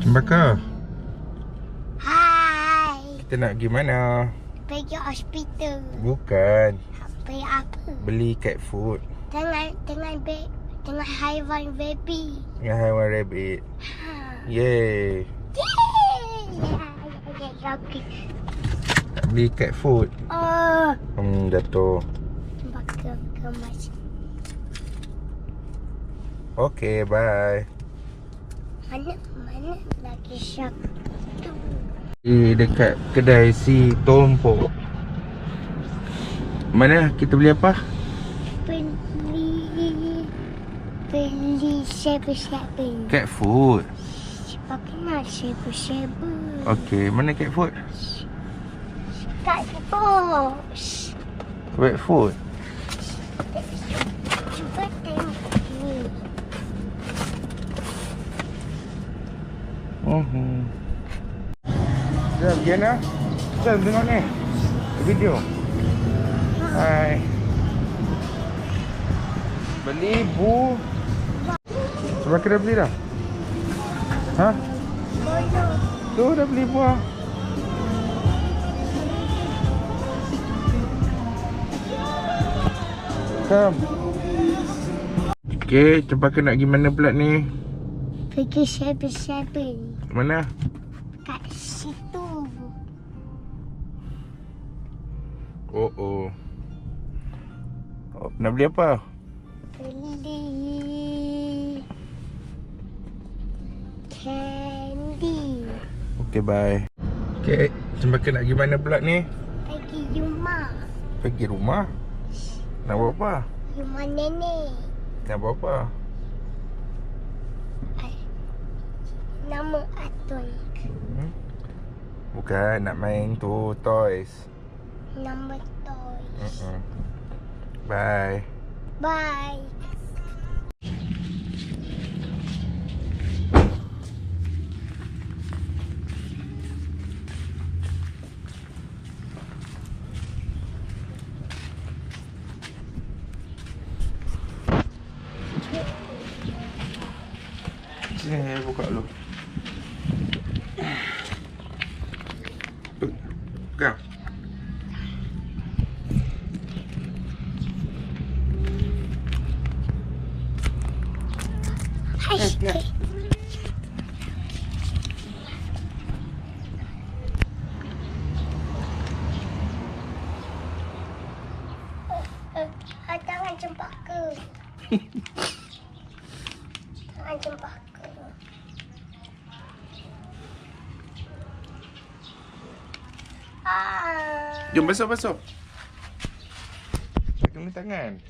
Cembaka. Hai. Kita nak pergi mana? Pergi hospital. Bukan. Pergi apa? Beli cat food. Dengan dengan be, dengan haiwan baby. Dengan haiwan rabbit. Ha. Yeay. Yeay. Okey. Nak beli cat food. Oh, Hmm, jatuh. cembaka kemas. Okay, bye. Mana mana lagi syak tu? Di dekat kedai si Tompo. Mana kita beli apa? Beli beli sebu-sebu. Cat food. Pakai nak sebu-sebu. Okay, mana cat food? Kat bos. Wet food. Cuba tengok ni. Jom, Giana. Jom tengok ni. Video. Hai. Beli bu. Sebab kena beli dah. Ha? Tu dah beli buah. Kom. Okey, cepat ke nak pergi mana pula ni? Pergi sebu-sebu. Mana? Kat situ. Oh oh. oh nak beli apa? Beli candy. Okey, bye. Cepat ke nak pergi mana pula ni? Pergi rumah. Pergi rumah. Nak buat apa? Rumah nenek. Nak buat apa? Nama Atun. Hmm? Bukan nak main tu toys. Nama Toys. Mm-mm. Bye. Bye. Sini saya buka dulu. Pegang. Hai. Eh, ya. Eh, ah, Tangan cempaka. Tangan cempaka. Jom basuh basuh. Kena tangan.